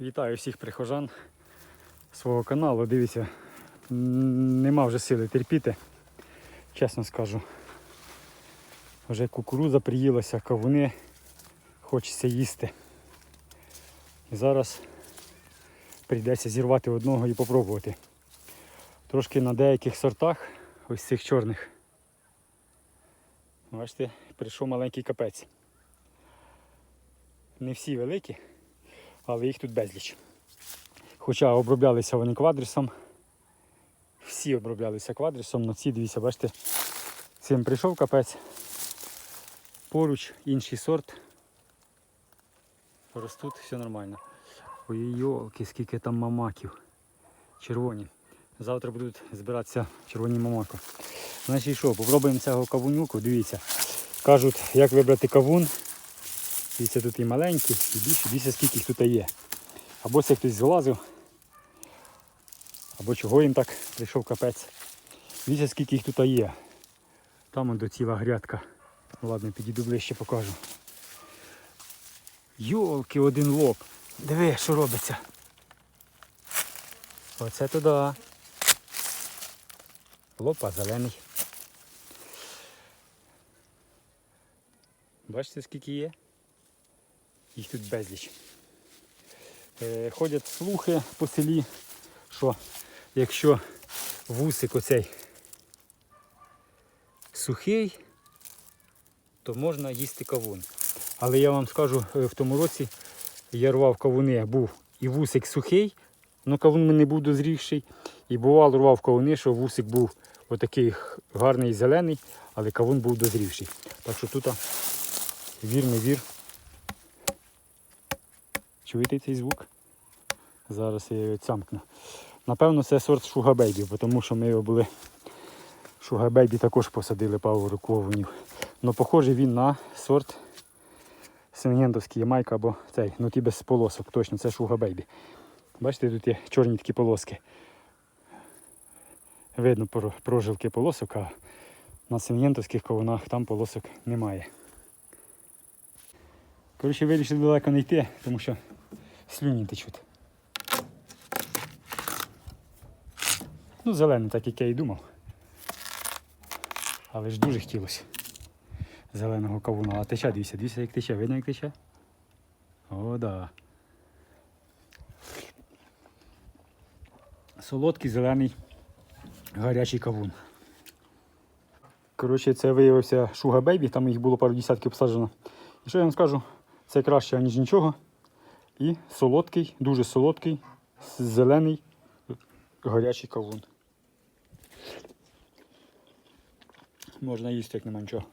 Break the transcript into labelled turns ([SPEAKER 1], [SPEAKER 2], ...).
[SPEAKER 1] Вітаю всіх прихожан свого каналу. Дивіться, нема вже сили терпіти, чесно скажу. Вже кукурудза приїлася, кавуни, хочеться їсти. І зараз прийдеться зірвати одного і попробувати. Трошки на деяких сортах, ось цих чорних. Бачите, прийшов маленький капець. Не всі великі, але їх тут безліч. Хоча оброблялися вони квадрісом. Всі оброблялися квадрісом, але ці, дивіться, бачите, цим прийшов капець. Поруч інший сорт. Ростуть, все нормально. Ой, йолки, скільки там мамаків. Червоні. Завтра будуть збиратися червоні мамаки. Значить що, попробуємо цього кавунюку, дивіться. Кажуть, як вибрати кавун. Дивіться, тут і маленькі, і більше, дивіться, скільки їх тут є. Або це хтось злазив, або чого їм так прийшов капець. Дивіться, скільки їх тут є. Там до ціла грядка. Ладно, підійду ближче покажу. Йолки, один лоб. Диви, що робиться. Оце туди. Лопа зелений. Бачите, скільки є? Їх тут безліч. Е, ходять слухи по селі, що якщо вусик оцей сухий, то можна їсти кавун. Але я вам скажу, е, в тому році я рвав кавуни, був і вусик сухий, але кавун в мене був дозрівший. І бувало рвав кавуни, що вусик був отакий гарний зелений, але кавун був дозрівший. Так що тут вір не вір. Чуєте цей звук? Зараз я його цямкну. Напевно, це сорт Шугабейбі, тому що ми його були. Шугабейбі також посадили пару ковунів. Ну, похожий він на сорт Сингентовський Ямайка або цей, ну ті без полосок, точно, це Шугабейбі. Бачите, тут є чорні такі полоски. Видно прожилки полосок, а на сингентовських ковунах там полосок немає. Коротше, вирішив далеко не йти, тому що слюні течуть. Ну, зелений, так як я і думав. Але ж дуже хотілося зеленого кавуна. А тече, дивіться, дивіться, як тече. Видно, як тече? О, да. Солодкий зелений гарячий кавун. Коротше, це виявився Шуга Бейбі, там їх було пару десятків посаджено. І що я вам скажу? Це краще, ніж нічого. І солодкий, дуже солодкий, зелений, гарячий кавун. Можна їсти, як нема нічого.